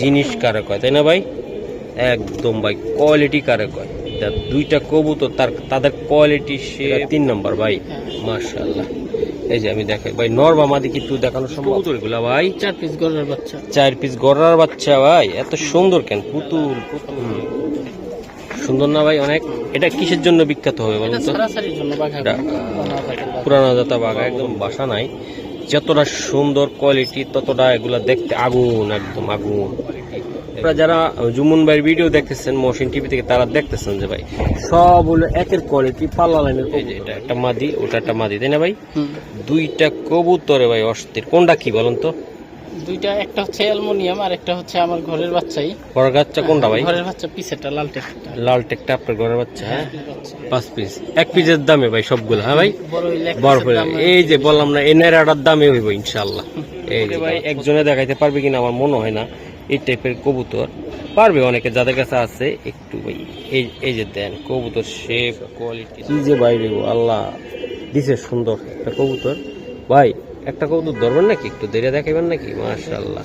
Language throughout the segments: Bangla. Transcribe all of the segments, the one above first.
জিনিস কারে কয় তাই না ভাই? একদম ভাই কোয়ালিটি কারে কয়? তা দুইটা কবুতর তার তাদের কোয়ালিটি সে তিন নম্বর ভাই। মার্শাল্লাহ এই যে আমি দেখাই ভাই নরবা মাদি কি একটু দেখানো সম্ভব। কবুতরগুলা ভাই। চার পিস গরের বাচ্চা। চার পিস গড়ার বাচ্চা ভাই এত সুন্দর কেন? পুতুল পুতুল। সুন্দর না ভাই অনেক? এটা কিসের জন্য বিখ্যাত হবে এটা বলুন তো। পুরানো দাতা বাঘা একদম বাসা নাই। যতটা সুন্দর কোয়ালিটি ততটা এগুলা দেখতে আগুন একদম আগুন। আপনারা যারা জুমুন ভাইয়ের ভিডিও দেখতেছেন মোশিন টিভি থেকে তারা দেখতেছেন যে ভাই সব হলো একের কোয়ালিটি পাল্লা লাইনের এটা একটা মাদি ওটা একটা মাদি তাই না ভাই? দুইটা কবুতরে ভাই অস্থির। কোনটা কি বলুন তো? দুইটা একটা হচ্ছে অ্যালমোনিয়াম আর একটা হচ্ছে আমার ঘরের বাচ্চাই। বড় গাছটা কোনটা ভাই? ঘরের বাচ্চা পিসেরটা লাল টেকটা লাল টেকটা আপনার ঘরের বাচ্চা হ্যাঁ? পাঁচ পিস। এক পিসের দামে ভাই সবগুলো হ্যাঁ ভাই? বড় হইলে এই যে বললাম না এনের আটার দামে হইব ইনশাল্লাহ এই যে ভাই একজনে দেখাইতে পারবে কিনা আমার মনে হয় না। এই টাইপের কবুতর পারবে অনেকে যাদের কাছে আছে একটু ভাই এই এই যে দেন কবুতর শেপ কোয়ালিটি কি যে বাইরে আল্লাহ দিছে সুন্দর একটা কবুতর। ভাই একটা কবুতর ধরবেন নাকি? একটু দেরিয়া দেখাইবেন নাকি? মাশাল্লাহ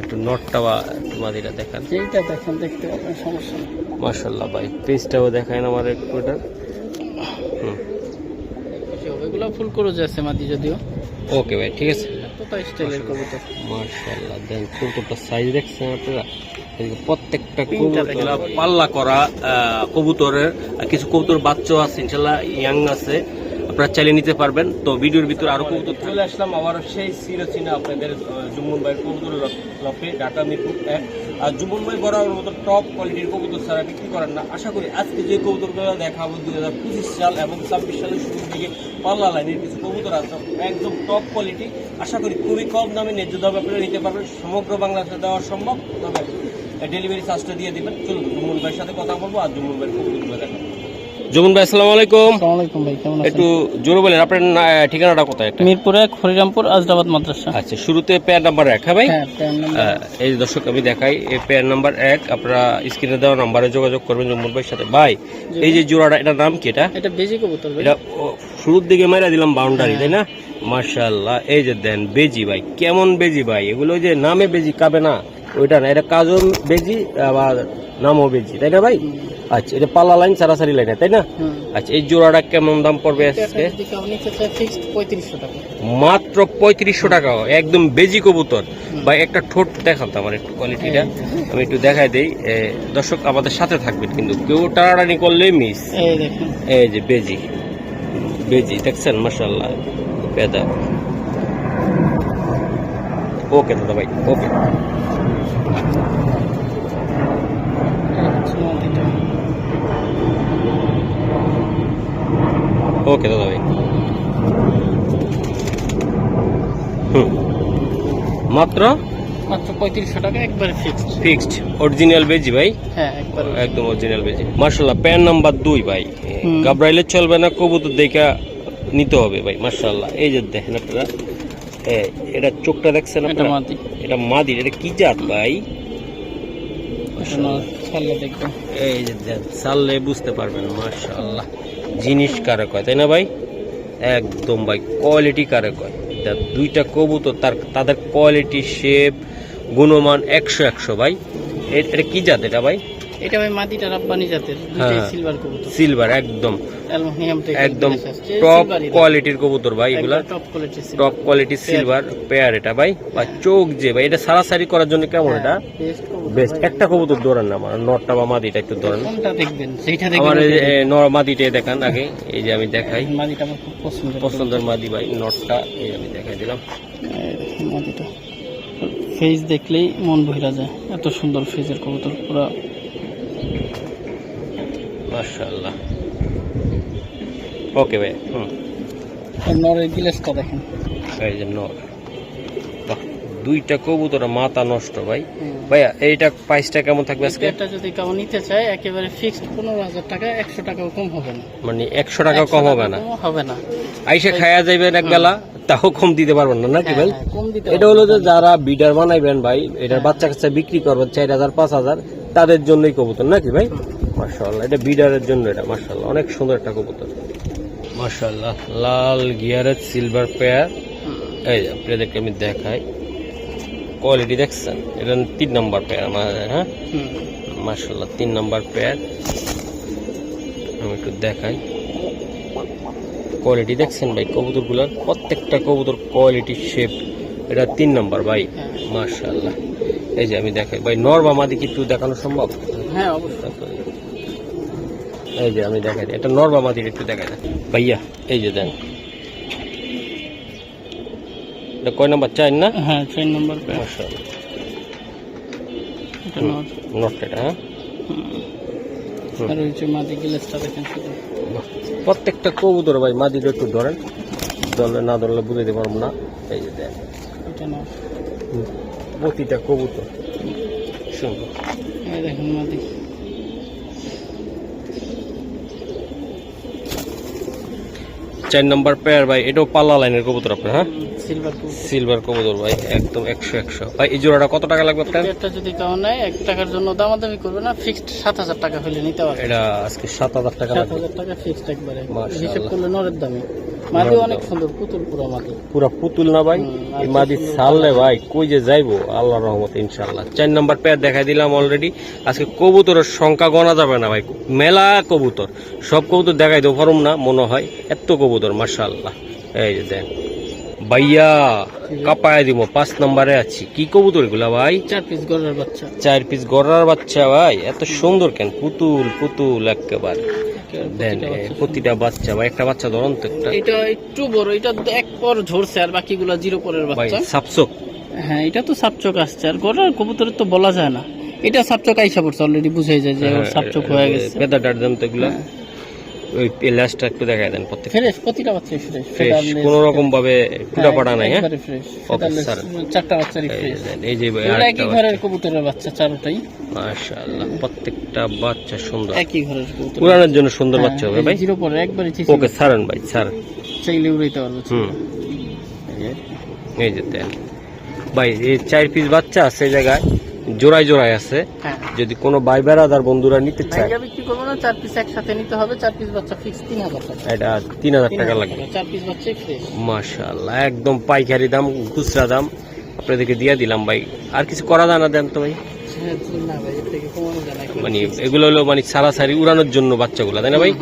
একটু নটটা বা একটু দেখান। যেইটা দেখেন দেখতে পাবেন সমস্যা নেই। মাশাল্লাহ ভাই পেজটাও দেখায় আমার একটু এটা হুম। হবে। ফুল করে যাচ্ছে মাদি যদিও। ওকে ভাই ঠিক আছে। স্টাইলের কবুতর। মার্শাল্লাহ দেন কবুতরটা সাইজ দেখছেন আপনারা? প্রত্যেকটা। পাল্লা করা কবুতরের কিছু কবুতর বাচ্চাও আছে ইনশাল্লাহ ইয়াং আছে। আপনারা চালিয়ে নিতে পারবেন। তো ভিডিওর ভিতরে আরও কবুতর চলে আসলাম আবার সেই সিরোচিনা আপনাদের জুম্মন ভাই কবুতর লপে ঢাকা মিরপুর এক। আর জুম্মন ভাই বরাবর মতো টপ কোয়ালিটির কবুতর ছাড়া বিক্রি করেন না। আশা করি আজকে যে কবুতরগুলো দেখাবো, দুই হাজার পঁচিশ সাল এবং ছাব্বিশ সালের শুরুর দিকে পাল্লা লাইনের কিছু কবুতর আছে, একদম টপ কোয়ালিটি আশা করি খুবই কম দামে ন্যায্য দামে আপনারা নিতে পারবেন। সমগ্র বাংলাদেশে দেওয়া সম্ভব। তবে ডেলিভারি চার্জটা দিয়ে দিবেন। চলুন জুমুন ভাইয়ের সাথে কথা বলব আর জুমুন ভাইয়ের কবুতরগুলো দেখাবো। জুমুন ভাই আসসালামু আলাইকুম। আলাইকুম ভাই কেমন একটু আছেন? জোরে বলেন আপনার ঠিকানাটা কোথায় একটা? মিরপুর এক হরিরামপুর আজরাবাদ মাদ্রাসা। আচ্ছা শুরুতে পেয়ার নাম্বার এক হ্যাঁ ভাই? হ্যাঁ প্যান এই যে দর্শক আমি দেখাই এই পেয়ার নাম্বার এক আপনারা স্ক্রিনে দেওয়া নাম্বারে যোগাযোগ করবেন জুম্মুর ভাইয়ের সাথে। ভাই এই যে জোড়াটা এটার নাম কি এটা? এটা বেজি কবুতর ভাই। এটা ও, শুরুর দিকে মেরা দিলাম বাউন্ডারি তাই না? মার্শাল্লাহ এই যে দেন বেজি ভাই কেমন বেজি ভাই? এগুলো ওই যে নামে বেজি কাবে না। ওইটা না এটা কাজও বেজি আবার নামও বেজি তাই না ভাই? আচ্ছা এটা পাল্লা লাইন সারাসারি লাইনে তাই না? আচ্ছা এই জোড়াটা কেমন দাম পড়বে আজকে? মাত্র পঁয়ত্রিশশো টাকা একদম বেজি কবুতর। ভাই একটা ঠোঁট দেখান তো আমার একটু কোয়ালিটিটা আমি একটু দেখাই দিই। দর্শক আমাদের সাথে থাকবেন কিন্তু কেউ টানাটানি করলে মিস এই এই যে বেজি। বেজি দেখছেন? মাসাল্লাহ পেদা ওকে দাদা ভাই ওকে। ওকে দাদা ভাই। হুম। মাত্র? মাত্র পঁয়ত্রিশশো টাকা একবারে ফিক্সড ফিক্সড অরিজিনাল বেজি ভাই? হ্যাঁ একবারে একদম অরিজিনাল বেজি মার্শাল্লাহ প্যান নাম্বার দুই ভাই। গাবরাইলে চলবে না কবুতর দেখা নিতে হবে ভাই মার্শাল্লাহ এই যে দেখেন আপনারা এ, এটা চোখটা দেখছেন এটা মাদি। এটা মাদির এটা কি জাত ভাই? এই যে দেন বুঝতে পারবেন মার্শাল্লাহ জিনিস কারে কয় তাই না ভাই? একদম ভাই কোয়ালিটি কারে কয় দুইটা কবুতর তার তাদের কোয়ালিটি শেপ গুণমান একশো একশো ভাই। এটা কি জাত এটা ভাই? এটা ভাই মাদিটা রাব্বানি জাতের দুইটাই হ্যাঁ। সিলভার কবুতর। সিলভার একদম। একদম টপ কোয়ালিটির কবুতর ভাই এগুলা। টপ কোয়ালিটি সিলভার পেয়ার এটা ভাই। বা চোখ যে ভাই এটা সারাসারি করার জন্য কেমন এটা? বেস্ট একটা কবুতর ধরেন না আমার নটটা বা মাদিটা একটু ধরেন। আমার নর মাদিটা দেখান আগে এই যে আমি দেখাই। মাদিটা আমার খুব পছন্দ পছন্দের মাদি ভাই নটটা এই আমি দেখাই দিলাম। মাদিটা। ফেস দেখলেই মন বহিরা যায় এত সুন্দর ফেসের কবুতর। পুরো মাশাআল্লাহ। ওকে ভাই হুম। নরের গিলেসটা দেখেন। এই যে নর। দুইটা কবুতর মাথা নষ্ট ভাই। ভাইয়া এইটা প্রাইসটা কেমন থাকবে আজকে? এটা যদি কেউ নিতে চায় একেবারে ফিক্সড পনেরো হাজার টাকা একশো টাকাও কম হবে না। মানে একশো টাকা কম হবে না? হবে না। আইসা খায়া যাইবেন এক বেলা তাও কম দিতে পারবেন না নাকি ভাই? হ্যাঁ, কম দিতে এটা হলো যে যারা বিডার বানাইবেন ভাই এটার বাচ্চা কাচ্চা বিক্রি করবেন চার হাজার পাঁচ হাজার তাদের জন্যই কবুতর নাকি ভাই? মার্শাল্লাহ এটা বিডারের জন্য এটা মার্শাল্লাহ অনেক সুন্দর একটা কবুতর। মার্শাল্লাহ লাল গিয়ারের সিলভার পেয়ার এই আপনাদেরকে আমি দেখাই। কোয়ালিটি দেখছেন? এটা তিন নম্বর পেয়ার আমাদের হ্যাঁ? মার্শাল্লাহ তিন নম্বর পেয়ার আমি একটু দেখাই। কোয়ালিটি দেখছেন ভাই? কবুতরগুলোর প্রত্যেকটা কবুতর কোয়ালিটি শেপ এটা তিন নম্বর ভাই। মার্শাল্লাহ এই যে আমি দেখাই। ভাই নর বা মাদি কি একটু দেখানো সম্ভব? হ্যাঁ অবশ্যই। এই যে আমি দেখাই দিই। এটা নর বা মাদির একটু দেখাই দেন। ভাইয়া। এই যে দেন। এটা কয় নম্বর? চার না? হ্যাঁ ট্রেন নম্বর নট এটা, হ্যাঁ? আর ওই যে মাদি গিলাসটা দেখেন প্রত্যেকটা কবুতর ভাই একটু ধরেন। ধরলে না ধরলে বুঝাইতে পারব না। এই যে দেন। প্রতিটা কবুতর। সুন্দর। দেখেন মাদি চার নম্বর পেয়ার ভাই এটাও পাল্লা লাইনের কবুতর আপনার হ্যাঁ? সিলভার সিলভার কবুতর ভাই একদম একশো একশো। ভাই এই জোড়াটা কত টাকা লাগবে আপনার? এটা যদি তাও নেয় এক টাকার জন্য দামাদামি করবে না ফিক্সড সাত হাজার টাকা হলে নিতে পারবে। এটা আজকে সাত হাজার টাকা সাত হাজার টাকা ফিক্সড একবারে। হিসেব করলে নরের দামে। মাদি অনেক সুন্দর পুতুল পুরো মাদি। পুরা পুতুল না ভাই? এই মাদি সুন্দর ছাড়লে ভাই কই যে যাইবো? আল্লাহর রহমতে ইনশাআল্লাহ। চার নাম্বার পেয়ার দেখাই দিলাম অলরেডি আজকে কবুতরের সংখ্যা গণা যাবে না ভাই। মেলা কবুতর। সব কবুতর দেখাই দেবো না মনে হয়। এত কবুতর মার্শাল্লাহ এই যে দেন। ভাইয়া কাপায় দিব পাঁচ নম্বরে আছি। কি কবুতর এগুলা ভাই? চার পিস গরের বাচ্চা। চার পিস গড়ার বাচ্চা ভাই এত সুন্দর কেন? পুতুল পুতুল একেবারে। দেন প্রতিটা বাচ্চা ভাই একটা বাচ্চা ধরুন তো একটা। এটা একটু বড় এটা এক পর ঝরছে আর বাকিগুলো জিরো পরের বাচ্চা। সাপসক হ্যাঁ এটা তো সাপচক আসছে আর গরের কবুতরের তো বলা যায় না। এটা সাপচক আইসা পড়ছে অলরেডি বুঝাই যায় যে ওর সাপচক হয়ে গেছে। পেদা ডাট দেন তো এগুলা। ওই লাস্টটা একটু দেখায় দেন প্রত্যেক ফ্রেশ প্রতিটা বাচ্চা ফ্রেশ ফ্রেশ কোন রকম ভাবে পাড়া নাই হ্যাঁ? চারটা বাচ্চারই ফ্রেশ এই যে ভাই এগুলো একই ঘরের কবুতরের বাচ্চা চারোটাই। মাশাআল্লাহ প্রত্যেকটা বাচ্চা সুন্দর। একই ঘরের কবুতর উড়ানোর জন্য সুন্দর বাচ্চা হবে ভাই। জিরো পরে একবারে চিঠি ওকে ছাড়েন ভাই ছাড় চাইলে উড়াইতে পারব হুম। এই যে ভাই এই চার পিস বাচ্চা আছে এই জায়গায়। জোড়ায় জোড়ায় আছে। হ্যাঁ। যদি কোনো ভাই বেড়াদার বন্ধুরা নিতে চায়। বিক্রি করব না? চার পিস একসাথে নিতে হবে চার পিস বাচ্চা ফিক্স তিন হাজার টাকা। এটা তিন হাজার টাকা লাগবে। চার পিস বাচ্চাই ফ্রেশ মাশাআল্লাহ একদম পাইকারি দাম খুচরা দাম। আপনাদেরকে দিয়ে দিলাম ভাই। আর কিছু করা যায় না দেন তো ভাই? একবারে মানে এগুলো হলো মানে সারাসারি উড়ানোর জন্য বাচ্চাগুলো তাই না ভাই?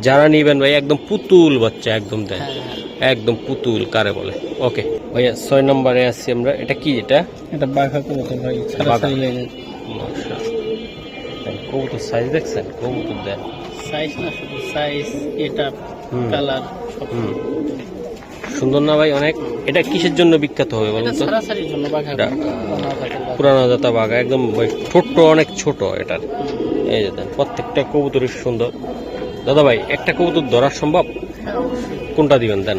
যারা নিবেন ভাই একদম পুতুল বাচ্চা একদম দেন। হ্যাঁ, হ্যাঁ। একদম পুতুল কারে বলে? ওকে। ভাইয়া ছয় নম্বরে আসছি আমরা। এটা কি এটা? এটা বাঘা কবুতর ভাই। কবুতর সাইজ দেখছেন? কবুতর দেন। সাইজ না শুধু সাইজ এটা কালার সুন্দর না ভাই অনেক? এটা কিসের জন্য বিখ্যাত হবে বলুন তো? পুরানো জাতা বাঘা। একদম ছোট্ট অনেক ছোট এটার। এই যে প্রত্যেকটা কবুতরই সুন্দর। দাদা ভাই একটা কবুতর ধরা সম্ভব? কোনটা দিবেন দেন।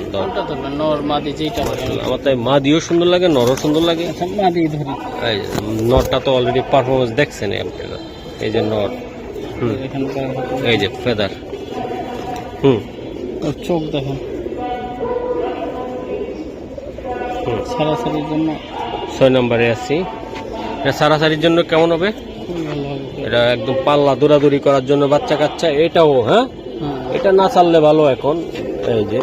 আমার তাই মা দিও সুন্দর লাগে নরও সুন্দর লাগে। আচ্ছা নরটা তো অলরেডি পারফরমেন্স দেখছেন আপনারা এই যে নর হুম। এই যে ফেদার হুম। চোখ দেখেন। সারাসারির জন্য ছয় নম্বরে আছি। এটা সারাসারির জন্য কেমন হবে? এটা একদম পাল্লা দৌড়াদৌড়ি করার জন্য বাচ্চা কাচ্চা এটাও হ্যাঁ? এটা না চাললে ভালো এখন এই যে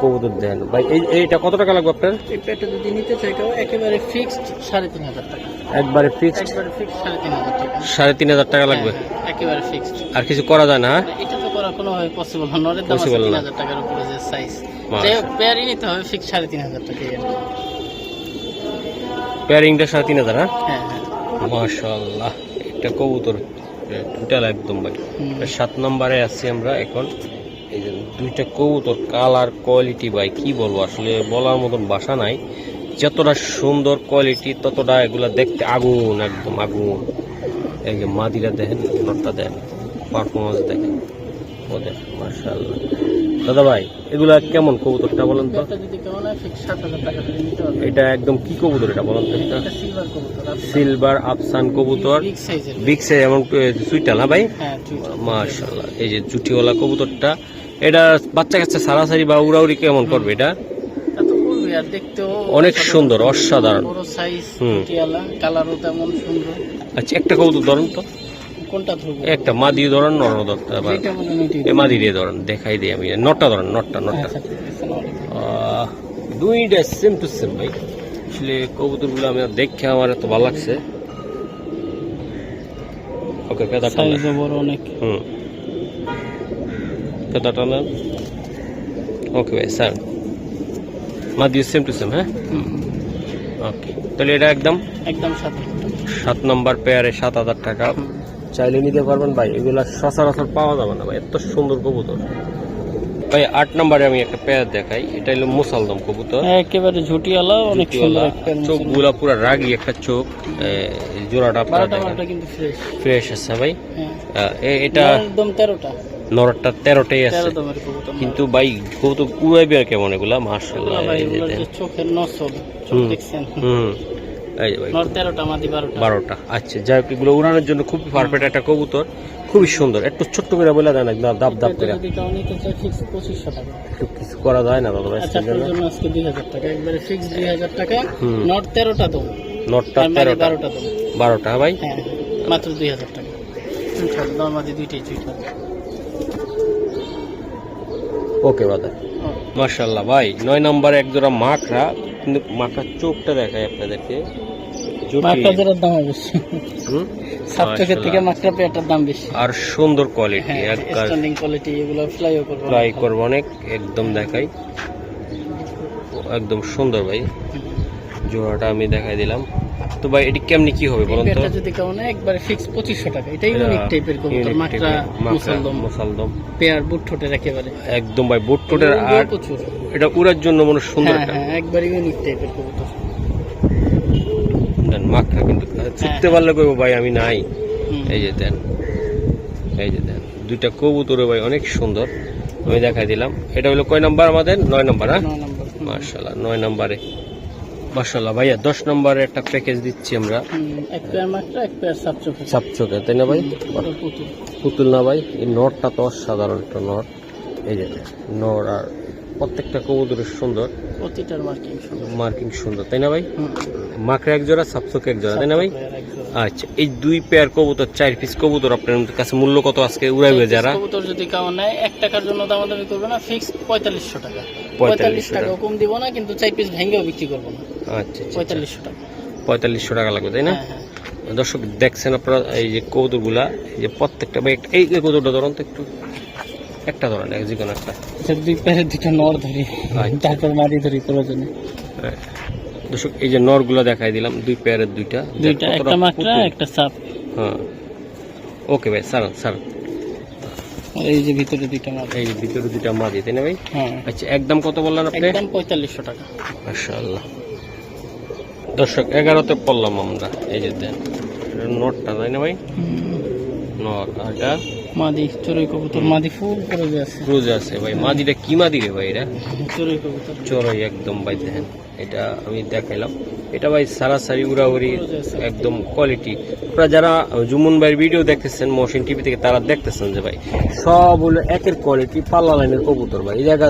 কবুতর দেন ভাই এই এইটা কত টাকা লাগবে আপনার? এই পেটে যদি নিতে চাই কেউ একেবারে ফিক্সড সাড়ে তিন হাজার টাকা। একবারে ফিক্সড একবারে ফিক্সড সাড়ে তিন হাজার টাকা। সাড়ে তিন হাজার টাকা লাগবে? হ্যাঁ, হ্যাঁ, একেবারে ফিক্সড আর কিছু করা যায় না হ্যাঁ? এটা তো করা কোনোভাবে পসিবল না। নরের দাম তিন। হাজার টাকার উপরে যে সাইজ। যাই হোক পেয়ারই নিতে হবে ফিক্স সাড়ে তিন হাজার টাকা। পেয়ারিংটা সাড়ে তিন হাজার হ্যাঁ? হ্যাঁ হ্যাঁ। মাশাল্লাহ একটা কবুতর। টোটাল একদম ভাই। সাত নম্বরে আছি আমরা এখন। এই যে দুইটা কবুতর কালার কোয়ালিটি ভাই কি বলব? আসলে বলার মতন বাসা নাই। যতটা সুন্দর কোয়ালিটি ততটা এগুলো দেখতে আগুন একদম আগুন। এই যে মাদিরা দেখেন নটটা দেন পারফরমেন্স দেখেন। ওদের মাশাল্লাহ দাদা ভাই এগুলা কেমন কবুতরটা বলেন তো? এটা একদম কি কবুতর এটা বলেন তো? এটা সিলভার আফসান কবুতর। বিগ সাইজ এমন সুইটাল হ্যাঁ ভাই? হ্যাঁ চুইটা। মাশাল্লাহ এই যে জুটিওয়ালা কবুতরটা এটা বাচ্চা কাচ্চা সারাসারি বা উড়াউড়ি কেমন করবে এটা? অনেক সুন্দর অসাধারণ। আচ্ছা একটা কবুতর ধরেন তো। কোনটা ধরবো? একটা মাদি ধরেন নর ধরতে হবে যেটা বলেন ওইটাই এ মাদি দিয়ে ধরেন দেখাই দিই আমি। নটটা ধরেন নটটা নটটা। ঠিক আছে দুইটা সেম টু সেম ভাই। আসলে কবুতরগুলো আমি দেখে আমার এত ভালো লাগছে। ওকে পেদাটা বড় অনেক। হুম। পেদাটা নেন ওকে ভাই স্যার। মা দিয়ে সেম টু সেম হ্যাঁ ওকে তাহলে এটা একদম একদম সাথে সাত নম্বর পেয়ারে সাত হাজার টাকা। চাইলে নিতে পারবেন ভাই এগুলা সচরাচর পাওয়া যাবে না ভাই এত সুন্দর কবুতর। ভাই আট নম্বরে আমি একটা পেয়ার দেখাই এটা হলো মুসালদম কবুতর। একেবারে ঝুটিওয়ালা অনেক সুন্দর একটা চোখগুলা পুরো রাগি একটা চোখ জোড়াটা আপনারা কিন্তু ফ্রেশ ফ্রেশ আছে ভাই। হ্যাঁ। এ- এটা একদম তেরোটা। নরটা তেরোটাই আছে। কিন্তু ভাই কবুতর উড়াইবে আর কেমন এগুলা? মার্শাল্লাহ চোখের নসল চোখ হুম। এই ভাই তেরোটা মাদি বারোটা। বারোটা আচ্ছা যাই হোক এগুলো উড়ানোর জন্য খুবই পারফেক্ট একটা কবুতর খুবই সুন্দর একটু ছোট্ট করে বলে দেন দাব দাব এটা করে। কিছু করা যায় না দাদা ভাই আচ্ছা আপনার জন্য আজকে দুই হাজার টাকা একবারে ফিক্স দুই হাজার টাকা নট তেরোটা দেবো নটটা তেরোটা। বারোটা ভাই? হ্যাঁ মাত্র দুই হাজার টাকা। নর্মাদি দুইটাই চুইঠাল ওকে দাদা মার্শাল্লাহ ভাই নয় নম্বরে এক জোড়া মাকড়া কিন্তু মাকড়ার চোখটা দেখায় আপনাদেরকে। দাম? সাত চোখের থেকে। পেয়ারটার দাম বেশি। আর সুন্দর কোয়ালিটি হ্যাঁ স্ট্যান্ডিং কোয়ালিটি এগুলো ফ্লাইও করব ট্রাই করব অনেক একদম দেখাই। একদম সুন্দর ভাই। জোড়াটা আমি দেখাই দিলাম। তো ভাই এটি কেমনি কি হবে বলুন তো? পেয়ারটা যদি কেমন হয়, একবারে ফিক্স পঁচিশশো টাকা। এটা ইউনিক টাইপের কবুতর মাকড়া মুসলদম মুসালদম পেয়ার বুট ঠোঁটের একেবারে। একদম ভাই বুট উড়বে আর এটা উড়ার জন্য মনে সুন্দর হ্যাঁ একটা। হ্যাঁ একবার ইউনিক টাইপের কবুতর। দেন মাখা কিন্তু ছুটতে পারলে কইবো ভাই আমি নাই। এই যে দেন এই যে দেন দুইটা কবুতরে ভাই অনেক সুন্দর। আমি দেখাই দিলাম। এটা হলো কয় নাম্বার আমাদের? নয় নাম্বার হ্যাঁ? নয় নম্বর। হুম। মার্শাল্লাহ নয় নাম্বারে। মার্শাল্লাহ ভাইয়া দশ নম্বরে একটা প্যাকেজ দিচ্ছি আমরা। এক পেয়ার মাকড়া এক পেয়ার সাপ চোখে সাপচোকে তাই না ভাই? পুতুল। না ভাই এই নটটা তো অসাধারণ একটা নট এই যে নর আর প্রত্যেকটা কবুতরের সুন্দর। প্রতিটার মার্কিং সুন্দর। মার্কিং সুন্দর তাই না ভাই। মাকড়া এক জোড়া সাপচোকে এক জোড়া তাই না ভাই? আচ্ছা এই দুই পেয়ার কবুতর চার পিস কবুতর আপনার কাছে মূল্য কত আজকে উড়াইবে যারা? কবুতর যদি কেমন নেয় এক টাকার জন্য দামাদামি করবে না ফিক্স পঁয়তাল্লিশশো টাকা। পঁয়তাল্লিশ টাকা। কম দিব না কিন্তু চার পিস ভেঙেও বিক্রি করব না। আচ্ছা আচ্ছা, আচ্ছা। পঁয়তাল্লিশশো টাকা। পঁয়তাল্লিশশো টাকা লাগবে তাই না? হ্যাঁ হ্যাঁ। দর্শক দেখছেন আপনারা এই যে কবুতরগুলা এই যে প্রত্যেকটা এই কবুতরটা ধরুন তো একটু একটা ধরেন এক যে কোনো একটা। আচ্ছা, দুই পেয়ারে দুইটা নর ধরি। তারপর মারি ধরি প্রয়োজনে। হ্যাঁ। দর্শক এই যে নরগুলো দেখাই দিলাম দুই পেয়ারের দুইটা। দুইটা একটা মাকড়া একটা সাপ। হ্যাঁ। ওকে ভাই সারান সারান। এই যে ভিতরে দুইটা মাছ। এই যে ভিতরে দুইটা মাঝি তাই না ভাই? হ্যাঁ। আচ্ছা একদম কত বললেন আপনি? একদম পঁয়তাল্লিশশো টাকা। মাশাআল্লাহ। দর্শক এগারোতে পড়লাম আমরা। এই যে দেন নটটা তাই না ভাই? নট আর এটা মাদি চড়ুই কবুতর মাদি ফুল করে যে আছে। ক্রুজ আছে ভাই। মাদিটা কি মাদি রে ভাই এটা? চড়ুই কবুতর। চড়াই একদম ভাই দেখেন এটা আমি দেখাইলাম। এটা ভাই সারাসারি উড়াউড়ি একদম কোয়ালিটি আপনারা যারা জুমুন ভাইয়ের ভিডিও দেখতেছেন মোশন টিভি থেকে তারা দেখতেছেন যে ভাই সব হলো একের কোয়ালিটি পাল্লা লাইনের কবুতর ভাই। এই জায়গা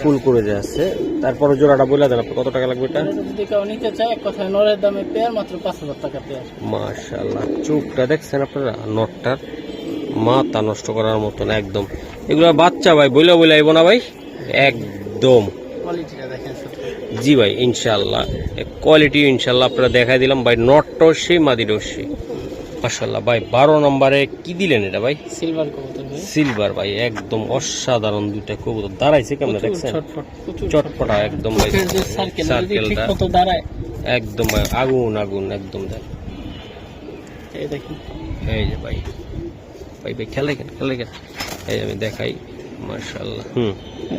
ফুল করে যে আছে। তারপরে জোড়াটা বলে দেন আপনি কত টাকা লাগবে এটা? যদি কেউ নিতে চায় এক কথায় নরের দামে পেয়ার মাত্র পাঁচ হাজার টাকা পেয়ার মাশাআল্লাহ চোখটা দেখছেন আপনারা? নটটার মাথা নষ্ট করার মতন একদম। এগুলো বাচ্চা ভাই বইলা বইলা আইব না ভাই? একদম। কোয়ালিটিটা দেখেন জি ভাই ইনশাল্লাহ কোয়ালিটি ইনশাল্লাহ আপনারা দেখাই দিলাম। ভাই নটটাও সেই মাদিরও সেই মাশাল্লাহ ভাই বারো নম্বরে কি দিলেন এটা ভাই? সিলভার কবুতর সিলভার ভাই একদম অসাধারণ দুইটা কবুতর। দাঁড়াইছে কেমন দেখছেন? চটপটা একদম ভাই সার্কেলটা একদম ভাই আগুন আগুন একদম দেখ। এই দেখুন। এই যে ভাই ভাই ভাই খেলে কেন খেলে কেন এই আমি দেখাই মার্শাল্লাহ হুম।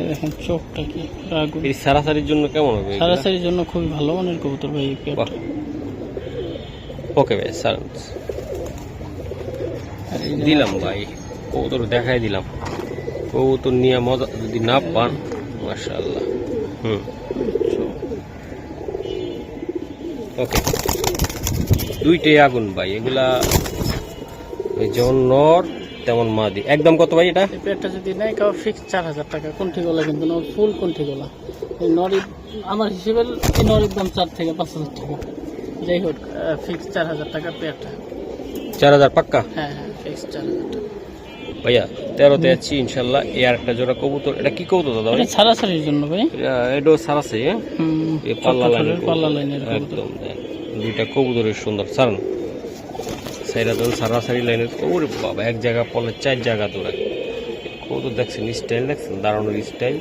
দেখুন চোখটা কি আগুন। এই সারাসারির জন্য কেমন হবে? সারাসারির জন্য খুবই ভালো মানের কবুতর ভাই পেয়ারটা। ওকে ভাই যে দিলাম ভাই কবুতর দেখাই দিলাম। কবুতর নিয়ে মজা যদি না পান মাশাআল্লাহ। হুম। ওকে। দুইটাই আগুন ভাই এগুলা যেমন নর তেমন মা মাদি। একদম কত ভাই এটা? পেয়ারটা যদি নেয় কাউ ফিক্স চার হাজার টাকা। কোনটি গলা কিন্তু নর ফুল কোনটি গলা। এই নরির আমার হিসেবে এই নরির দাম চার থেকে পাঁচ হাজার টাকা। যাই হোক ফিক্স চার হাজার টাকা পেয়ারটা চার হাজার পাক্কা? হ্যাঁ হ্যাঁ ফিক্স চার হাজার টাকা। ভাইয়া তেরোতে যাচ্ছি ইনশাল্লাহ। এই আর একটা জোড়া কবুতর এটা কি কবুতর দাদা ভাই? ছাড়াছাড়ির জন্য ভাই। এটা- সারাছে হ্যাঁ পাল্লা লাইনের পাল্লা লাইনের। একদম দুইটা কবুতরের সুন্দর। সারান সাইরা দেন সারাসারি লাইনের ওরে বাবা এক জায়গা পলে চার জায়গা দৌড়ায় কবুতর দেখছেন স্টাইল দেখছেন? দাঁড়ানোর স্টাইল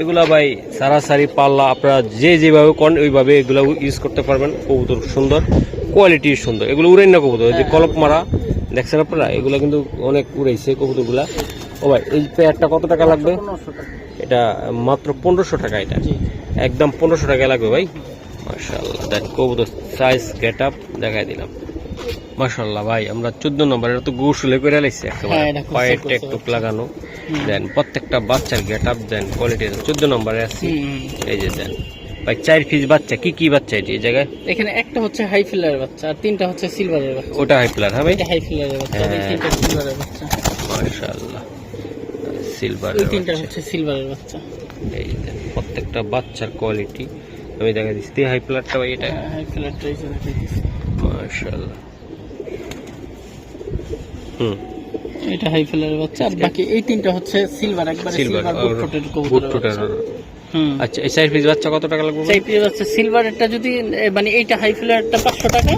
এগুলা ভাই সারাসারি পাল্লা আপনারা যে যেভাবে করেন ওইভাবে এগুলো ইউজ করতে পারবেন। কবুতর সুন্দর কোয়ালিটি সুন্দর। এগুলো উড়াই না কবুতর যে কলপ মারা। দেখছেন আপনারা? এগুলো কিন্তু অনেক উড়াইছে কবুতরগুলা। ও ভাই এই পেয়ারটা কত টাকা লাগবে? এটা মাত্র পনেরোশো টাকা এটা। একদম পনেরোশো টাকা লাগবে ভাই। মার্শাল্লাহ দেন কবুতর সাইজ গেট আপ দেখাই দিলাম। মার্শাল্লাহ ভাই আমরা চোদ্দ নম্বর এটা তো গোসলে করে লাইছি হ্যাঁ, একেবারে এটা গোসল পায়ে করছে টেক টুক লাগানো। দেন প্রত্যেকটা বাচ্চার গেট আপ দেন। কোয়ালিটি চোদ্দ নম্বরে হুম। এই যে দেন ভাই চার পিস বাচ্চা কি কি বাচ্চা এটি এই জায়গায়? এখানে একটা হচ্ছে হাই ফিলারের বাচ্চা আর তিনটা হচ্ছে সিলভারের বাচ্চা। ওটা হাই প্লার হ্যাঁ ভাই? হাই ফিলারের বাচ্চা হ্যাঁ। তিনটা সিলভারের বাচ্চা। মার্শাল্লাহ সিলভার এই তিনটা হচ্ছে সিলভারের বাচ্চা। এই দেন, প্রত্যেকটা বাচ্চার কোয়ালিটি আমি দেখা দিচ্ছি। হাই প্লারটা ভাই এটা? হাই ফিলারটা এই হুম এটা হাই বাচ্চা। আর বাকি এই তিনটা হচ্ছে সিলভার একবারে সিলভার সিলভার বাচ্চা। হুম। আচ্ছা এই চার পিস বাচ্চা কত টাকা লাগবে? পিস হচ্ছে সিলভারেরটা যদি মানে এইটা হাই ফিলারটা পাঁচশো টাকা।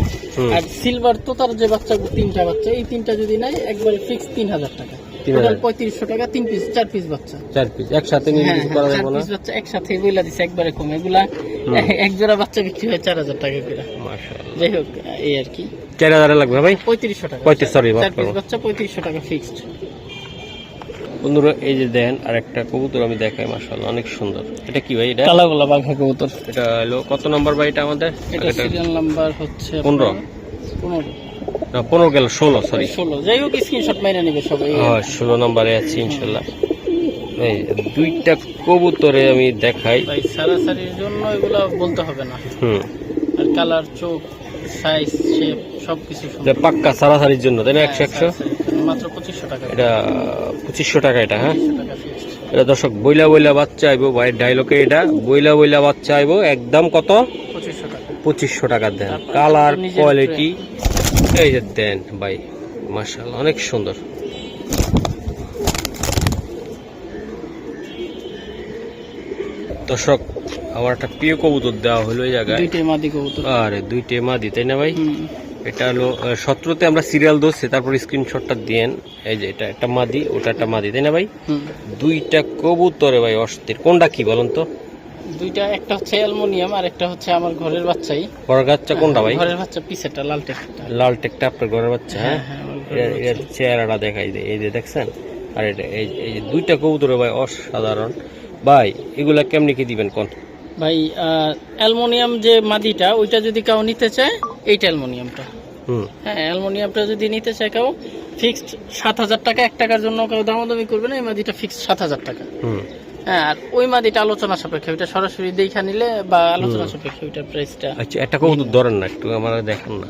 আর সিলভার তো তার যে বাচ্চা তিনটা বাচ্চা এই তিনটা যদি নাই একবারে ফিক্স তিন হাজার টাকা। তিন টোটাল হাজার। পঁয়ত্রিশশো টাকা তিন পিস চার পিস বাচ্চা। চার পিস একসাথে নিয়ে হ্যাঁ কিছু হ্যাঁ, করা যাবে না? পিস বাচ্চা একসাথে বইলা দিছে একবারে কম। এগুলা এক জোড়া বাচ্চা বিক্রি হয় চার হাজার টাকা করে। মাশাআল্লাহ। যাই হোক এই আর কি। চার হাজারে লাগবে ভাই? পঁয়ত্রিশশো টাকা। পঁয়ত্রিশ। বাচ্চা পঁয়ত্রিশশো টাকা ফিক্সড বন্ধুরা এই যে দেন আর একটা কবুতর আমি দেখাই মাশাআল্লাহ অনেক সুন্দর। এটা কি ভাই এটা? কালা গোলা বাঘা কবুতর। এটা হলো কত নম্বর ভাই এটা আমাদের? এটা সিরিয়াল নাম্বার হচ্ছে পনেরো। পনেরো। না, পনেরো গেল ষোলো সরি ষোলো। যাই হোক স্ক্রিনশট মাইনে নেবে সবাই। হ্যাঁ ষোলো নম্বরে আছে ইনশাল্লাহ এই দুইটা কবুতরে আমি দেখাই। ভাই সারাসারির জন্য এগুলো বলতে হবে না। হুম। আর কালার চোখ সাইজ শেপ সবকিছু। এটা পাক্কা সারাসারির জন্য তাই না একশো হ্যাঁ, একশো জন্য মাত্র পঁচিশশো টাকা। এটা পঁচিশশো টাকা এটা হ্যাঁ? এটা দর্শক বইলা বইলা বাচ্চা আইবো ভাই ডাইলগে এটা। বইলা বইলা বাচ্চা আইবো একদম কত? পঁচিশশো টাকা। পঁচিশশো টাকা দেন। কালার কোয়ালিটি এই যে দেন ভাই মার্শাল্লাহ অনেক সুন্দর। দর্শক আমার একটা প্রিয় কবুতর দেওয়া হলো এই জায়গায়। দুইটাই মাদি কবুতর। আরে মাদি তাই না ভাই? এটা হলো সতেরোতে আমরা সিরিয়াল ধরছি তারপর স্ক্রিনশটটা দিয়েন এই যে এটা একটা মাদি ওটা একটা মাদি তাই না ভাই? দুইটা কবুতরে ভাই অস্থির। কোনটা কি বলুন তো? দুইটা একটা হচ্ছে অ্যালমোনিয়াম আর একটা হচ্ছে আমার ঘরের বাচ্চাই। ঘরের গাছটা কোনটা ভাই? ঘরের বাচ্চা পিসেরটা লাল টেকটা লাল টেকটা আপনার ঘরের বাচ্চা হ্যাঁ? হ্যাঁ এর- এর চেহারাটা দেখাই দেয় এই যে দেখছেন? আর এটা এই এই যে দুইটা কবুতরে ভাই অসাধারণ। ভাই এগুলা কেমনি কি দিবেন কোন? ভাই অ্যালমোনিয়াম যে মাদিটা ওইটা যদি কেউ নিতে চায় এইটা অ্যালমোনিয়ামটা। হুম। হ্যাঁ অ্যালমোনিয়ামটা যদি নিতে চায় কেউ ফিক্সড সাত হাজার টাকা এক টাকার জন্য কেউ দামাদামি করবে না এই মাদিটা ফিক্সড সাত হাজার টাকা। হুম। হ্যাঁ আর ওই মাদিটা আলোচনা সাপেক্ষে ওইটা সরাসরি দেখা নিলে বা আলোচনা সাপেক্ষে ওইটার প্রাইসটা আচ্ছা একটা কবুতর ধরেন না একটু আমার দেখান না।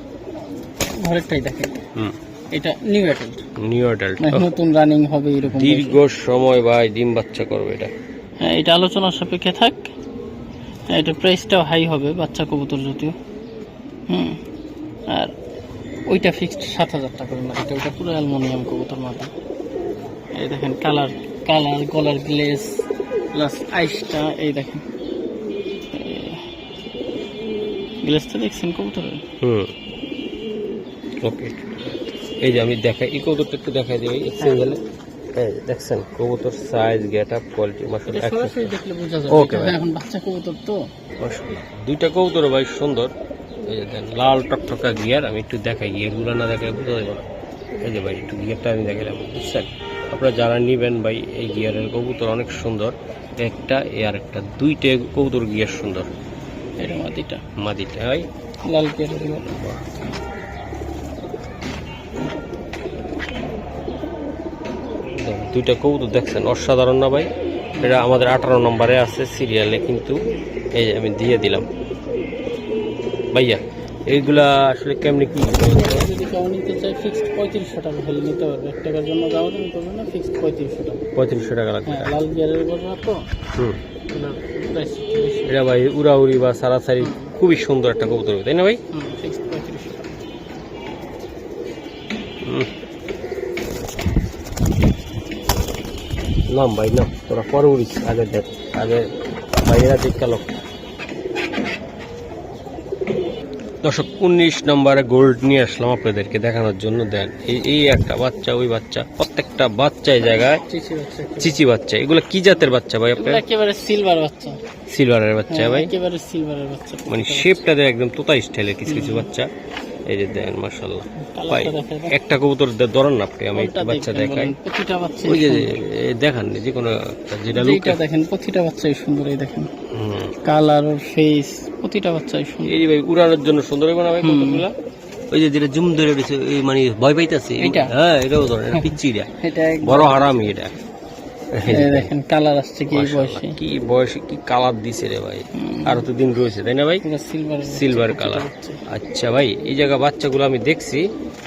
ঘরেরটাই দেখেন। হুম। এটা নিউ অ্যাডাল্ট নিউ অ্যাডাল্ট নতুন রানিং হবে এরকম দীর্ঘ সময় ভাই ডিম বাচ্চা করবে এটা। এটা আলোচনা সাপেক্ষে থাক। হ্যাঁ, এটা প্রাইসটাও হাই হবে বাচ্চা কবুতর যদিও হুম আর ওইটা ফিক্সড সাত হাজার টাকার মাটিটা ওইটা পুরো অ্যালমোনিয়াম কবুতর মাটি। এই দেখেন কালার কালার গলার গ্লেস প্লাস আইসটা এই দেখেন। গ্লেসটা দেখছেন কবুতরের হুম। ওকে এই যে আমি দেখাই কবুতরটা একটু দেখাই দিই এই সিঙ্গেলে এই দেখছেন কবুতর সাইজ গেট আপ কোয়ালিটি ভাই। এখন বাচ্চা কবুতর তো। দুইটা কবুতর ভাই সুন্দর। এই যে দেন লাল টকটকা গিয়ার আমি একটু দেখাই গিয়ারগুলো না দেখাই বোঝা যাবে এই যে ভাই একটু গিয়ারটা আমি দেখালাম বুঝছেন? আপনারা যারা নিবেন ভাই এই গিয়ারের কবুতর অনেক সুন্দর। একটা এ আর একটা দুইটা কবুতর গিয়ার সুন্দর। এটা মাটিটা মাদিটা ভাই। লাল কেটে দুইটা কবুতর দেখছেন অসাধারণ না ভাই? এটা আমাদের আঠারো নম্বরে আছে সিরিয়ালে কিন্তু এই আমি দিয়ে দিলাম। ভাইয়া এইগুলা আসলে কেমনি কি? যদি কেউ নিতে চায় ফিক্সড পঁয়ত্রিশশো টাকা হলে নিতে পারবে। এক টাকার জন্য দামাদামি করবে না ফিক্সড পঁয়ত্রিশশো টাকা। পঁয়ত্রিশশো টাকা লাগবে। হ্যাঁ লাল গিয়ারের গররা তো হুম। এগুলোর প্রাইস বেশি এটা ভাই উড়াউড়ি বা সারাসারি খুবই সুন্দর একটা কবুতর তাই না ভাই হুম ফিক্সড পঁয়ত্রিশশো টাকা হুম। নাম ভাই নাম তোরা পরে উড়িস আগে দেখ আগে বাইরেরা দেখ লোক। দর্শক উনিশ নম্বরে গোল্ড নিয়ে আসলাম আপনাদেরকে দেখানোর জন্য। দেন এই একটা বাচ্চা ওই বাচ্চা প্রত্যেকটা বাচ্চা এই জায়গায় চিচি বাচ্চা এগুলো কি জাতের বাচ্চা ভাই আপনার? একেবারে সিলভার বাচ্চা। সিলভারের বাচ্চা হ্যাঁ, ভাই। একেবারে সিলভারের বাচ্চা। মানে শেপটা দেয় একদম তোতা স্টাইলের কিছু কিছু বাচ্চা। এই যে দেন মাশাল্লাহ ভাই। একটা কবুতর ধরেন না আপনি আমি একটা বাচ্চা দেখাই। প্রতিটা বাচ্চা ওই যে দেখান যে কোনো যেটা লুক যেটা দেখেন প্রতিটা বাচ্চাই সুন্দর এই দেখেন। কালার ফেস প্রতিটা বাচ্চাই সুন্দর। এই ভাই উড়ানোর জন্য সুন্দর হবে না ভাই কতগুলা? ওই যে যেটা জুম ধরে রয়েছে এই মানে ভয় পাইতাছে? হ্যাঁ এটাও ধরেন এটা পিচ্চিটা এটা। বড় হারামি এটা। দেখেন কালার আসছে কি বয়সে। কি বয়সে কি কালার দিছে রে ভাই। আরও তো দিন রয়েছে তাই না ভাই? সিলভার সিলভার কালার আচ্ছা ভাই এই জায়গা বাচ্চাগুলো আমি দেখছি।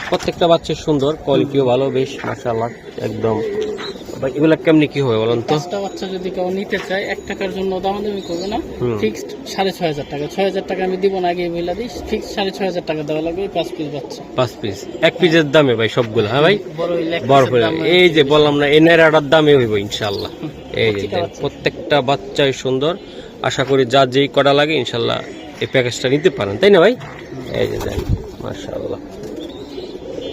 প্রত্যেকটা বাচ্চা সুন্দর কোয়ালিটিও ভালো বেশ মাশাআল্লাহ একদম। ভাই এগুলা কেমনি কি হবে বলেন তো? পাঁচটা বাচ্চা যদি কেউ নিতে চায় এক টাকার জন্য দামাদামি করবে না। ফিক্সড সাড়ে ছয় হাজার টাকা। ছয় হাজার টাকা আমি দিব না আগে বইলা দিই ফিক্সড সাড়ে ছয় হাজার টাকা দেওয়া লাগবে পাঁচ পিস বাচ্চা। পাঁচ পিস এক পিসের দামে ভাই সবগুলো হ্যাঁ ভাই? বড় এই যে বললাম না এই নেড়াটার দামে হইব ইনশাল্লাহ এই যে প্রত্যেকটা বাচ্চাই সুন্দর। আশা করি যা যেই কটা লাগে ইনশাল্লাহ এই প্যাকেজটা নিতে পারেন। তাই না ভাই? এই যে দেন মাশাল্লাহ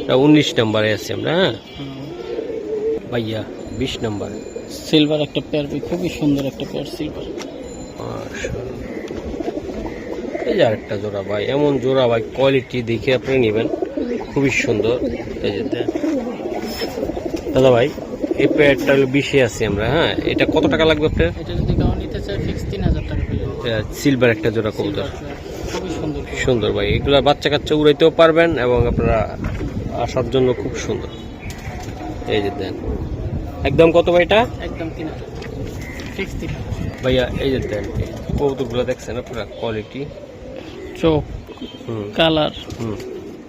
এটা উনিশ নম্বরে আছি আমরা হ্যাঁ? ভাইয়া বিশ নম্বরে। সিলভার একটা পেয়ার খুবই সুন্দর একটা পেয়ার সিলভার। এই যে আরেকটা জোড়া ভাই এমন জোড়া ভাই কোয়ালিটি দেখে আপনি নেবেন। খুবই সুন্দর। এই যে। দাদা ভাই এই প্যাডটা হলো বিশে আছে আমরা হ্যাঁ? এটা কত টাকা লাগবে আপনার? এটা যদি কেউ নিতে চায় ফিক্সড তিন হাজার টাকা সিলভার একটা জোড়া কবুতর। খুবই সুন্দর সুন্দর ভাই এগুলো বাচ্চা কাচ্চা উড়াইতেও পারবেন এবং আপনারা আসার জন্য খুব সুন্দর। এই যে দেন একদম কত ভাই এটা? একদম তিন ফিক্সড তিন ভাইয়া এই যে দেন কবুতরগুলো দেখছেন আপনারা? কোয়ালিটি চোখ কালার হুম।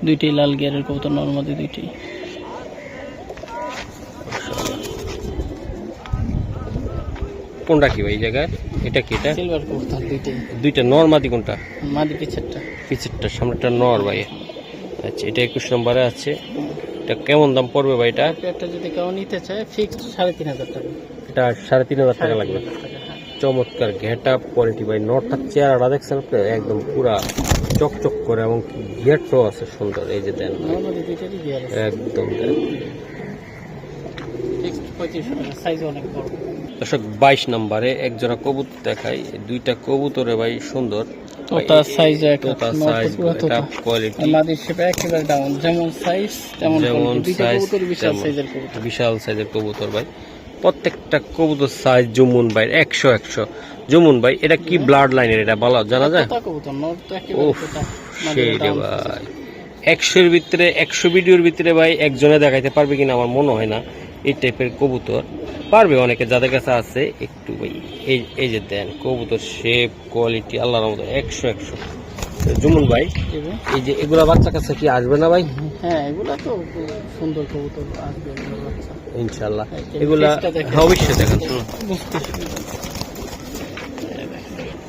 দুইটাই লাল গিয়ারের কবুতর নর্মাদি দুইটি। কোনটা কি ভাই এই জায়গায় এটা কি এটা? সিলভার কবুতর দুইটাই দুইটা নর মাদি কোনটা? মাদি পিছেরটা। পিছেরটা সামনেটা নর ভাই আচ্ছা এটা একুশ নম্বরে আছে। এটা কেমন দাম পড়বে ভাই এটা? একটা যদি কেউ নিতে চায় ফিক্সড সাড়ে তিন হাজার টাকা। এটা সাড়ে তিন হাজার টাকা লাগবে। হ্যাঁ। চমৎকার ঘেটা কোয়ালিটি ভাই নটটার চেহারাটা দেখছেন আপনি? একদম পুরা চকচক করে এবং ঘেটও আছে সুন্দর এই যে দেন একদম দর্শক বাইশ নম্বরে একজোড়া কবুতর দেখাই। দুইটা কবুতরে ভাই সুন্দর। তোতা সাইজ তোতা সাইজ পুরো কোয়ালিটি মাদির শেপে একেবারে ডাউন যেমন সাইজ তেমন যেমন quality। দুইটা size, কবুতর বিশাল সাইজের কবুতর। বিশাল সাইজের কবুতর ভাই। প্রত্যেকটা কবুতর সাইজ জমুন ভাই একশো একশো। জমুন ভাই এটা কি ব্লাড লাইনের এটা বলা জানা যায়? down ভাই। একশোর ভিতরে একশো ভিডিওর ভিতরে ভাই একজনে দেখাইতে পারবে কিনা আমার মনে হয় না। এই টাইপের কবুতর। পারবে অনেকে যাদের কাছে আছে একটু এই এই যে দেন কবুতর শেপ কোয়ালিটি আল্লাহর মতো একশো একশো জুমুন ভাই এই যে এগুলা বাচ্চা কাছে কি আসবে না ভাই হ্যাঁ এগুলা তো সুন্দর কবুতর আসবে ইনশাল্লাহ এগুলা দেখেন। হ্যাঁ, অবশ্যই দেখেন হুম। বুঝতে সুবিধা।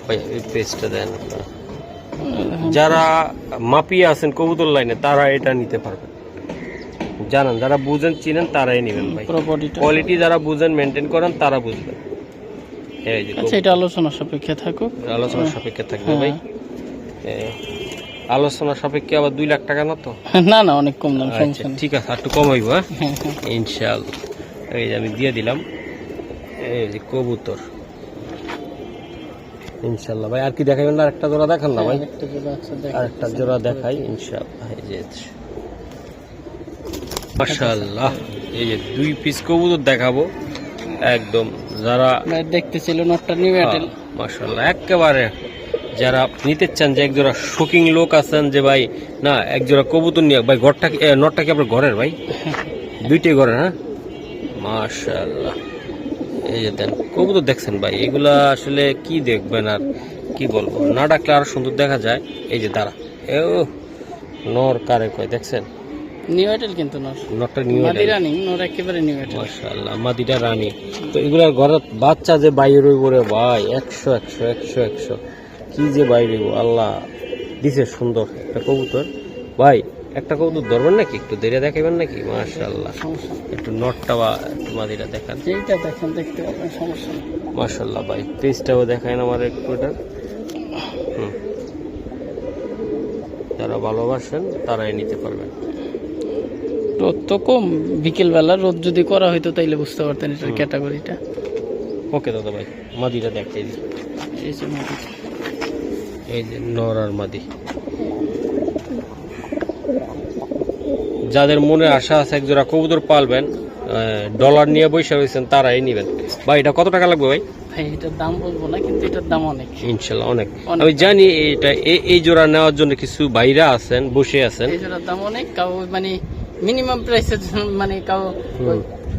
ভাই এই পেজটা দেন আপনারা। যারা মাপিয়ে আছেন কবুতর লাইনে তারা এটা নিতে পারবেন জানেন যারা বুঝেন চিনেন তারাই নেবেন ভাই। কোয়ালিটি যারা বুঝেন মেনটেন করেন তারা বুঝবেন। আচ্ছা এটা আলোচনা সাপেক্ষে থাকুক। আলোচনা সাপেক্ষে থাকবে ভাই। হ্যাঁ। আলোচনা সাপেক্ষে আবার দুই লাখ টাকা না তো না না অনেক কম দাম আচ্ছা ঠিক আছে আর একটু কম হইব হ্যাঁ? হ্যাঁ হ্যাঁ। ইনশাআল্লাহ এই যে আমি দিয়ে দিলাম। এই যে কবুতর। ইনশাল্লাহ ভাই আর কি দেখাবেন? না আরেকটা জোড়া দেখান না ভাই। একটা জোড়া আরেকটা জোড়া দেখাই ইনশাল্লাহ এই যে এই যে দুই পিস কবুতর দেখাবো। একদম যারা দেখতে ছিল নটটা নিউ এয়ারটেল মাশাআল্লাহ একেবারে। যারা নিতে চান যে একজোড়া শোকিং লোক আছেন যে ভাই না একজোড়া কবুতর নিয়ে ভাই ঘরটা নটটা কি আপনার ঘরের ভাই? দুইটাই ঘরের হ্যাঁ? মাশাআল্লাহ। এই যে দেন কবুতর দেখছেন ভাই এগুলা আসলে কি দেখবেন আর কি বলব? না ডাকলে আরও সুন্দর দেখা যায়। এই যে দাঁড়া এ ও নর কারে কয় দেখছেন? নিউ এয়ারটেল কিন্তু নট নটটা নিউ মাদি রানিং নর একেবারে নিউ মাশাআল্লাহ মাদিটা রানী। তো এগুলা ঘরের বাচ্চা যে বাইরে রইব রে ভাই একশো একশো একশো একশো। কি যে বাইরে রইব আল্লাহ। দিছে সুন্দর একটা কবুতর। ভাই একটা কবুতর ধরবেন নাকি? একটু দেরিয়া দেখাবেন নাকি? নেই। একটু নটটা বা একটু মাদিরা দেখান। যেইটা দেখেন দেখতে পাবেন সমস্যা নেই। মাশাল্লাহ ভাই পেজটাও দেখায় আমার একটু এটা। যারা ভালোবাসেন তারাই নিতে পারবেন। রোদ তো কম বিকেলবেলা রোদ যদি করা হইতো তাইলে বুঝতে পারতেন এটার ক্যাটাগরিটা। ওকে দাদা ভাই মাদিটা দিই। এই যে মাদি। এই যে নর আর মাদি। যাদের মনে আশা আছে একজোড়া কবুতর পালবেন ডলার নিয়ে বসে রয়েছেন তারাই নেবেন। ভাই এটা কত টাকা লাগবে ভাই? ভাই এটার দাম বলব না কিন্তু এটার দাম অনেক। ইনশাল্লাহ অনেক। আমি জানি এটা এই- জোড়া নেওয়ার জন্য কিছু ভাইরা আছেন বসে আছেন। এই জোড়ার দাম অনেক মানে মিনিমাম প্রাইসের মানে কাউ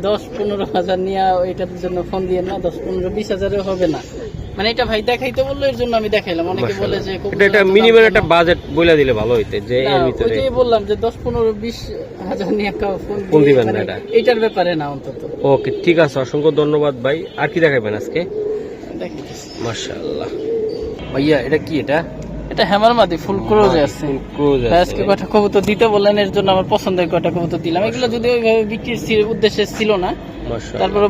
দশ পনেরো হাজার নিয়ে এটার জন্য ফোন দিয়ে না দশ পনেরো বিশ হাজারেও হবে না। মানে এটা ভাই দেখাইতে বলল এর জন্য আমি দেখাইলাম। অনেকে বলে যে এটা একটা মিনিমাম একটা বাজেট বলে দিলে ভালো হইতে যে এর ভিতরে ওইটাই বললাম যে দশ পনেরো বিশ হাজার নিয়ে কাউ ফোন ফোন দিবেন না মানে এটা। এটার ব্যাপারে না অন্তত। ওকে ঠিক আছে অসংখ্য ধন্যবাদ ভাই। আর কি দেখাবেন আজকে? মাশাআল্লাহ। ভাইয়া এটা কি এটা? এটা হ্যামার মাদি ফুল ক্রোজে আছে। আজকে কয়টা কবুতর দিতে বললেন এর জন্য আমার পছন্দের কয়টা কবুতর দিলাম। এগুলো যদি ওইভাবে বিক্রির উদ্দেশ্যে ছিল না তারপরে-।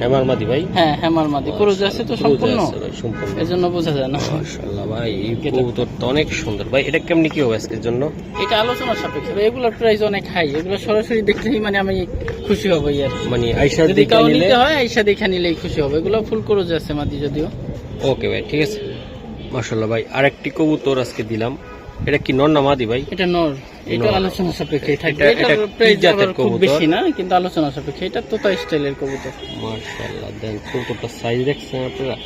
হেমার মাদি ভাই। হ্যাঁ হ্যামার মাদি ক্রোজে আছে তো সম্পূর্ণ। সম্পূর্ণ। জন্য বোঝা যায় না। মাশাআল্লাহ ভাই এই কবুতর তো অনেক সুন্দর। ভাই এটা কেমনি কি হবে আজকের জন্য? এটা আলোচনার সাপেক্ষে এগুলোর প্রাইস অনেক হাই এগুলো সরাসরি দেখলেই মানে আমি খুশি হব ইয়ার মানে দিকে কাউ নিলে হয় আইসা দেখে নিলেই খুশি হবে। এগুলো ফুল ক্রোজে আছে মাদি যদিও। ওকে ভাই ঠিক আছে। মাশাআল্লাহ ভাই আরেকটি কবুতর আজকে দিলাম। এটা কি নর না মাদি ভাই? এটা নর। এটা আলোচনা সাপেক্ষে। থাকবে এটা- এটা এটার কি প্রাইস জাতের কবুতর? বেশি না কিন্তু আলোচনা সাপেক্ষে। এটা তোতা স্টাইলের কবুতর। মাশাআল্লাহ দেন কবুতরটা সাইজ দেখছেন আপনারা?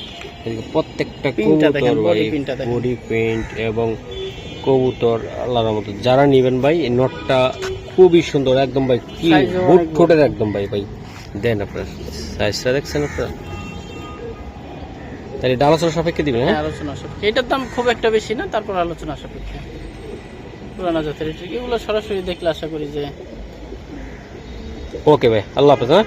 প্রত্যেকটা কবুতর ভাই। বডি এবং কবুতর আল্লাহর মতো যারা নেবেন ভাই এই নটটা খুবই সুন্দর একদম ভাই কি বুট। ঠোঁটের একদম ভাই ভাই। দেন আপনার সাইজটা দেখছেন আপনারা? তাহলে এটা আলোচনা সাপেক্ষে দিবেন হ্যাঁ? হ্যাঁ আলোচনা সাপেক্ষে। এটার দাম খুব একটা বেশি না তারপর আলোচনা সাপেক্ষে। পুরানা জাতের এগুলো সরাসরি দেখলে আশা করি যে ওকে ভাই। আল্লাহ হাফেজ হ্যাঁ?